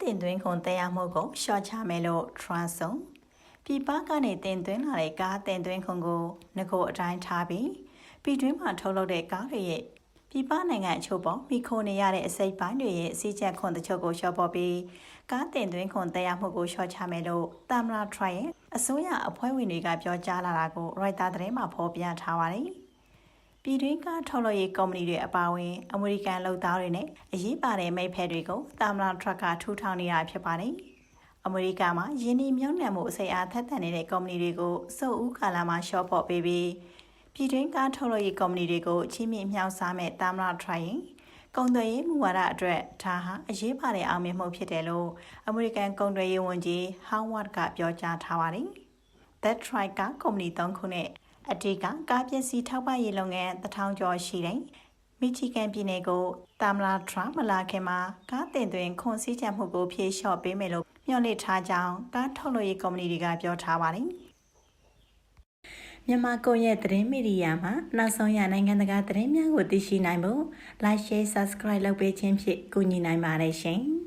တင်သွင်းခွန်တရားမှုကိုရှော့ချမယ်လို့ Trump ဆုံးပြည်ပကနေတင်သွင်းလာတဲ့ကားတင်သွင်းခွန်ကိုငကိုအတိုင်းထားပြီးပြည်တွင်းမှာထုတ်လုပ်တဲ့ကားတွေရဲ့ပြည်ပနိုင်ငံအချို့ပေါ်မိခိုနေရတဲ့အစိပ်ပိုင်းတွေရဲ့စီးချက်ခွန်တချို့ကိုရှော့ပေါ်ပြီးကားတင်သွင်းခွန်တရားမှုကိုရှော့ချမယ်လို့တမ်လာထရိုင်ရဲ့အစိုးရအဖွဲ့ဝင်တွေကပြောကြားလာတာကို Reuters သတင်းမှာဖော်ပြထားပါတယ်။ ပြည်တွင်းကထုတ်လုပ်ရေးကုမ္ပဏီတွေအပါအဝင်အမေရိကန်လုပ်သားတွေနဲ့အရေးပါတဲ့မိတ်ဖက်တွေကိုတာမလာထရက်ကထူထောင်နေတာဖြစ်ပါတယ်။အမေရိကန်မှာယင်းဒီမြုံနယ်မှုအစိမ်းအားထက်သန်နေတဲ့ကုမ္ပဏီတွေကိုစုပ်ဦးကာလမှာရှော့ဖို့ပေးပြီးပြည်တွင်းကထုတ်လုပ်ရေးကုမ္ပဏီတွေကိုချီးမြှင့်မြှောက်စားမဲ့တာမလာထရိုင်ကုန်သွယ်ရေးမူဝါဒအတွက်ဒါဟာအရေးပါတဲ့အောင်မြင်မှုဖြစ်တယ်လို့အမေရိကန်ကုန်သွယ်ရေးဝန်ကြီးဟောင်းဝတ်ကပြောကြားထားပါတယ်။ That Try ကကုမ္ပဏီ၃ခုနဲ့ အတိကကားပစ္စည်းထောက်ပံ့ရေးလုပ်ငန်းတထောင်ကျော်ရှိတယ်။မီချီဂန်ပြည်နယ်ကိုတာမလာထရမလာခင်မှာကားတင်သွင်းခွန်စည်းချက်မှုကိုဖြေလျှော့ပေးမယ်လို့မျှော်လင့်ထားကြောင်းကားထုတ်လုပ်ရေးကုမ္ပဏီတွေကပြောထားပါတယ်။မြန်မာကွန်ရက်သတင်းမီဒီယာမှာနောက်ဆုံးရနိုင်ငံတကာသတင်းများကိုသိရှိနိုင်ဖို့ Like Share Subscribe လုပ်ပေးခြင်းဖြင့်ကူညီနိုင်ပါတယ်ရှင်။